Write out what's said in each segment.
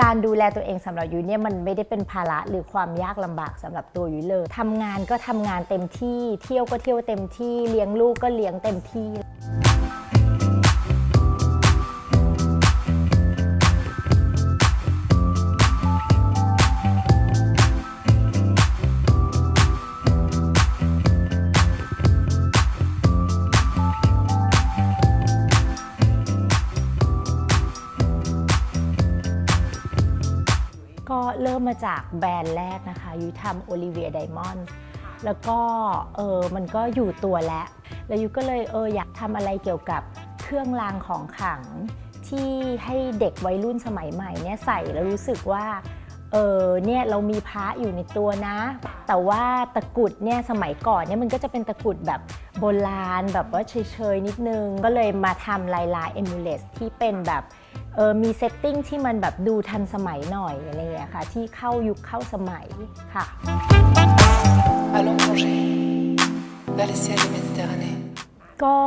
การดูแลตัวเองสำหรับยุ้ยเนี่ยมันไม่ได้เป็นภาระหรือความยากลำบากสำหรับตัวยุ้ยเลยทำงานก็ทำงานเต็มที่ เที่ยวก็เที่ยวเต็มที่ เลี้ยงลูกก็เลี้ยงเต็มที่ ริ่มมาจากแบรนด์แรกนะคะยุ้ยทำโอลิเวียไดมอนด์แล้วก็เออมันก็อยู่ตัวแล้ว แล้วยุ้ยก็เลยเอออยากทำอะไรเกี่ยวกับเครื่องรางของขลัง ที่ให้เด็กวัยรุ่นสมัยใหม่เนี่ยใส่แล้วรู้สึกว่าเออเนี่ยเรามีพระอยู่ในตัวนะ แต่ว่าตะกรุดเนี่ยสมัยก่อนเนี่ยมันก็จะเป็นตะกรุดแบบโบราณแบบว่าเฉยๆนิดนึง ก็เลยมาทำลายลายเอมูเลสที่เป็นแบบ เออมีเซตติ้งที่มันแบบดูทันสมัยหน่อยอะไรอย่างเงี้ยค่ะ ที่เข้ายุคเข้าสมัยค่ะ Allons plonger vers les ciels de Méditerranée. ก็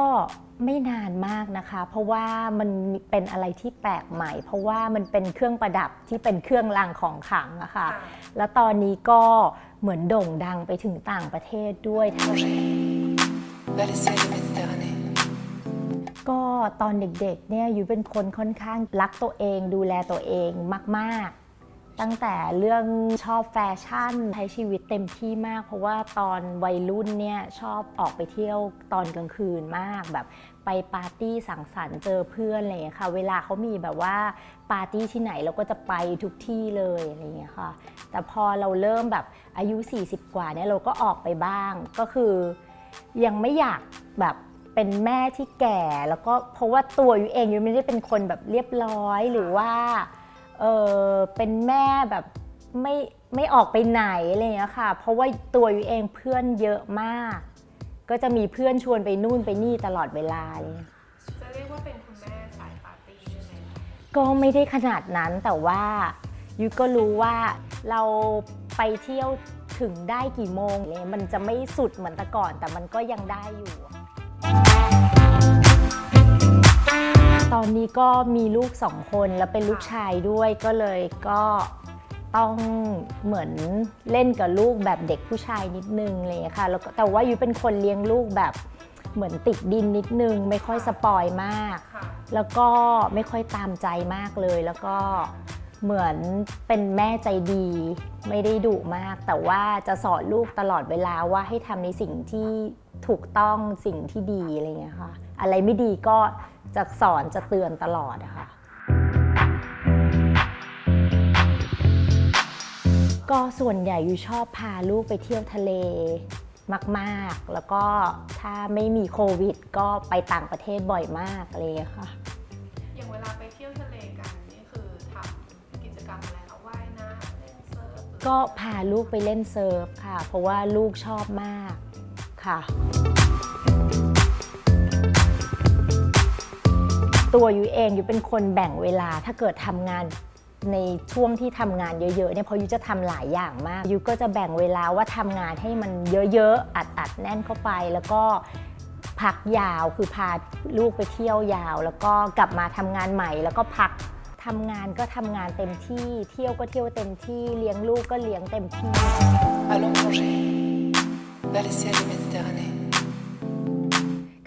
ไม่นานมากนะคะ เพราะว่ามันเป็นอะไรที่แปลกใหม่ เพราะว่ามันเป็นเครื่องประดับที่เป็นเครื่องรางของขลังอะค่ะ แล้วตอนนี้ก็เหมือนโด่งดังไปถึงต่างประเทศด้วย Plonger vers les ciels de Méditerranée. ก็ตอนเด็กๆเนี่ยยูเป็นคนค่อนข้างรักตัวเองดูแลตัวเองมากๆ ตั้งแต่เรื่องชอบแฟชั่นใช้ชีวิตเต็มที่มาก เพราะว่าตอนวัยรุ่นเนี่ยชอบออกไปเที่ยวตอนกลางคืนมากแบบไปปาร์ตี้สังสรรค์เจอเพื่อนอะไรอย่างเงี้ยค่ะ เวลาเขามีแบบว่าปาร์ตี้ที่ไหนเราก็จะไปทุกที่เลยอะไรอย่างเงี้ยค่ะ แต่พอเราเริ่มแบบอายุ 40 กว่าเนี่ยเราก็ออกไปบ้างก็คือยังไม่อยากแบบ เป็นแม่ที่แก่แล้วก็เพราะว่าตัวอยู่เองยูไม่ได้เป็นคนแบบเรียบร้อยหรือว่าเออเป็นแม่แบบไม่ไม่ออกไปไหนอะไรอย่างเงี้ยค่ะ เพราะว่าตัวอยู่เองเพื่อนเยอะมาก ก็จะมีเพื่อนชวนไปนู่นไปนี่ตลอดเวลาเลย จะเรียกว่าเป็นคุณแม่สายปาร์ตี้ได้ไหมก็ไม่ได้ขนาดนั้นแต่ว่ายุก็รู้ว่าเราไปเที่ยวถึงได้กี่โมงเนี่ยมันจะไม่สุดเหมือนแต่ก่อน แต่มันก็ยังได้อยู่ ตอนนี้ก็มีลูกสองคนแล้วเป็นลูกชายด้วยก็เลยก็ต้องเหมือนเล่นกับลูกแบบเด็กผู้ชายนิดนึงอะไรอย่างเลยค่ะแล้วก็แต่ว่ายุเป็นคนเลี้ยงลูกแบบเหมือนติดดินนิดนึง ไม่ค่อยสปอยมาก ค่ะ แล้วก็ไม่ค่อยตามใจมากเลย แล้วก็เหมือนเป็นแม่ใจดี ไม่ได้ดุมาก แต่ว่าจะสอนลูกตลอดเวลาว่าให้ทำในสิ่งที่ ถูกต้องสิ่งที่ดีอะไรอย่างเงี้ยค่ะ อะไรไม่ดีก็จะสอนจะเตือนตลอดอะค่ะก็ส่วนใหญ่อยู่ชอบพาลูกไปเที่ยวทะเลมาก ๆ แล้วก็ถ้าไม่มีโควิด ก็ไปต่างประเทศบ่อยมากอะไรอย่างเลยค่ะ อย่างเวลาไปเที่ยวทะเลกันนี่คือทำกิจกรรมอะไรคะว่ายน้ำเล่นเซิร์ฟหรือก็พาลูกไปเล่นเซิร์ฟค่ะ เพราะว่าลูกชอบมาก ค่ะ ตัวยูเองยูเป็นคนแบ่งเวลาถ้าเกิดทำงานในช่วงที่ทำงานเยอะๆเนี่ยเพราะยูจะทำหลายอย่างมากยูก็จะแบ่งเวลาว่าทำงานให้มันเยอะๆอัดๆแน่นเข้าไป แล้วก็พักยาวคือพาลูกไปเที่ยวยาว แล้วก็กลับมาทำงานใหม่ แล้วก็พักทำงานก็ทำงานเต็มที่ เที่ยวก็เที่ยวเต็มที่เลี้ยงลูกก็เลี้ยงเต็มที่ Allons plonger vers les ciels de Méditerranée.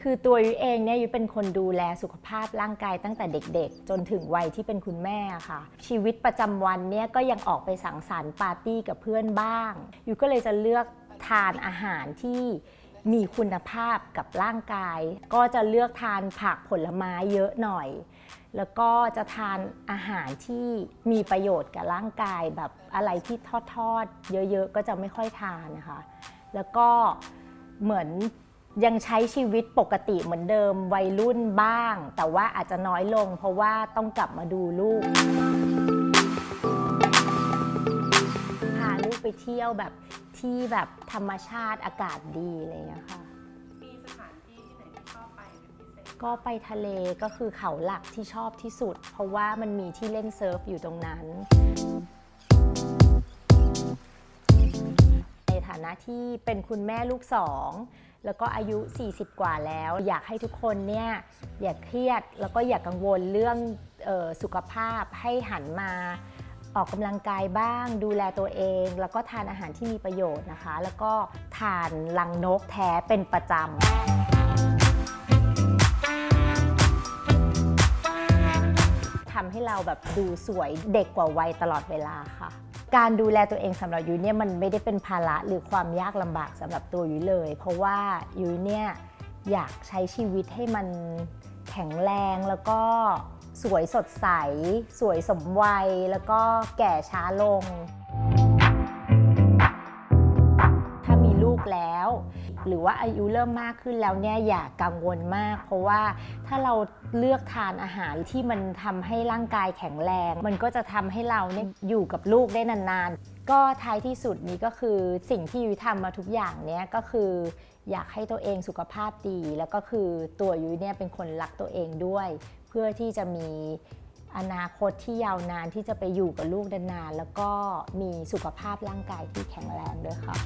คือตัวยุ้ยเองเนี่ยยุ้ยเป็นคนดูแลสุขภาพร่างกายตั้งแต่เด็กๆ จนถึงวัยที่เป็นคุณแม่ค่ะ ชีวิตประจำวันเนี่ยก็ยังออกไปสังสรรค์ปาร์ตี้กับเพื่อนบ้างยุ้ยก็เลยจะเลือกทานอาหารที่มีคุณภาพกับร่างกาย ก็จะเลือกทานผักผลไม้เยอะหน่อย แล้วก็จะทานอาหารที่มีประโยชน์กับร่างกายแบบอะไรที่ทอดๆ เยอะๆ ก็จะไม่ค่อยทานนะคะ แล้วก็เหมือนยังใช้ชีวิตปกติเหมือนเดิมวัยรุ่นบ้าง แต่ว่าอาจจะน้อยลงเพราะว่าต้องกลับมาดูลูกพาลูกไปเที่ยวแบบที่แบบธรรมชาติอากาศดีอะไรอย่างเงี้ยค่ะมีสถานที่ที่ไหนที่ชอบไปเป็นพิเศษก็ไปทะเลก็คือเขาหลักที่ชอบที่สุด เพราะว่ามันมีที่เล่นเซิร์ฟอยู่ตรงนั้นใน ฐานะที่เป็นคุณแม่ลูกสองแล้วก็อายุ 40 กว่าแล้ว อยากให้ทุกคนเนี่ยอย่าเครียดแล้วก็อย่ากังวลเรื่องออสุขภาพให้หันมาออกกำลังกายบ้างดูแลตัวเอง แล้วก็ทานอาหารที่มีประโยชน์นะคะ แล้วก็ทานลังนกแท้เป็นประจำทำให้เราแบบดูสวยเด็กกว่าวัยตลอดเวลาค่ะ การดูแลตัวเองสำหรับยุ้ยเนี่ยมันไม่ได้เป็นภาระหรือความยากลำบากสำหรับตัวยุ้ยเลย เพราะว่ายุ้ยเนี่ยอยากใช้ชีวิตให้มันแข็งแรงแล้วก็สวยสดใส สวยสมวัย แล้วก็แก่ช้าลง หรือว่าอายุเริ่มมากขึ้นแล้วเนี่ยอย่ากังวลมาก เพราะว่าถ้าเราเลือกทานอาหารที่มันทำให้ร่างกายแข็งแรง มันก็จะทำให้เราเนี่ยอยู่กับลูกได้นานๆ ก็ท้ายที่สุดนี้ก็คือสิ่งที่ยุ้ยทำมาทุกอย่างเนี่ยก็คืออยากให้ตัวเองสุขภาพดี แล้วก็คือตัวยุ้ยเนี่ยเป็นคนรักตัวเองด้วย เพื่อที่จะมีอนาคตที่ยาวนานที่จะไปอยู่กับลูกนานๆแล้วก็มีสุขภาพร่างกายที่แข็งแรงด้วยค่ะ